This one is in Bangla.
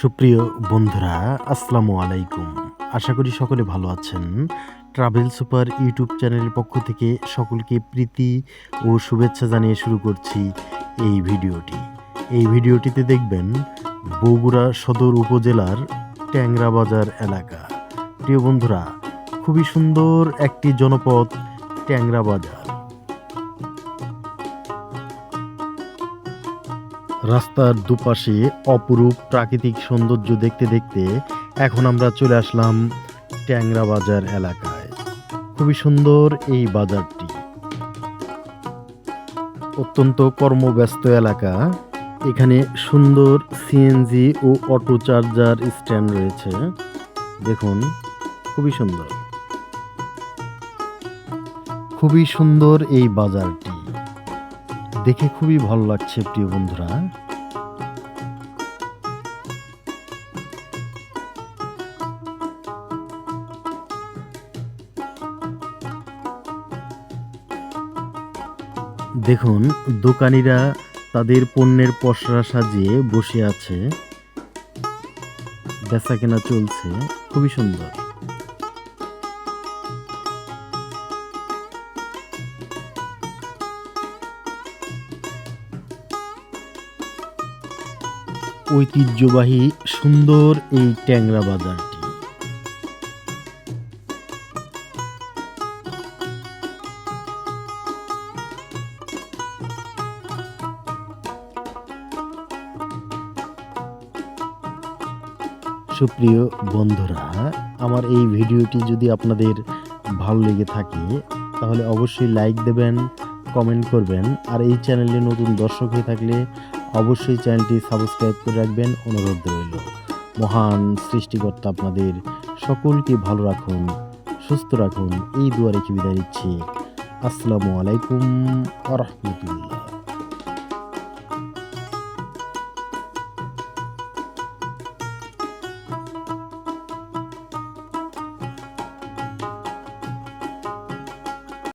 সুপ্রিয় বন্ধুরা, আসসালামু আলাইকুম। আশা করি সকলে ভালো আছেন। ট্রাভেল সুপার ইউটিউব চ্যানেলের পক্ষ থেকে সকলকে প্রীতি ও শুভেচ্ছা জানিয়ে শুরু করছি এই ভিডিওটি। এই ভিডিওটিতে দেখবেন বগুড়া সদর উপজেলার ট্যাংরা বাজার এলাকা। প্রিয় বন্ধুরা, খুবই সুন্দর একটি জনপদ ট্যাংরা বাজার রাস্তার দুপাশে অপরূপ প্রাকৃতিক সৌন্দর্য দেখতে দেখতে এখন আমরা চলে আসলাম ট্যাংরা বাজার এলাকায়। খুবই সুন্দর এই বাজারটি। অত্যন্ত কর্মব্যস্ত এলাকা। এখানে সুন্দর সিএনজি ও অটো চার্জার স্ট্যান্ড রয়েছে। দেখুন, খুবই সুন্দর। খুবই সুন্দর এই বাজারটি। দেখে খুবই ভালো লাগছে প্রিয় বন্ধুরা। দেখুন, দোকানিরা তাদের পণ্যের পসরা সাজিয়ে বসে আছে। বেচা কেনা চলছে। খুবই সুন্দর। ঐতিহ্যবাহী সুন্দর এই ট্যাংরা বাজারটি। সুপ্রিয় বন্ধুরা, আমার এই ভিডিওটি যদি আপনাদের ভালো লেগে থাকে, তাহলে অবশ্যই লাইক দেবেন, কমেন্ট করবেন, আর এই চ্যানেলে নতুন দর্শক হয়ে থাকলে অবশ্যই চ্যানেলটি সাবস্ক্রাইব করে রাখবেন। অনুরোধ রইল। মহান সৃষ্টিকর্তা আপনাদের সকলকে ভালো রাখুন, সুস্থ রাখুন। এই দুয়ারে কি বিদায় দিচ্ছি আসসালামু আলাইকুম আ রহমতুল্লাহ।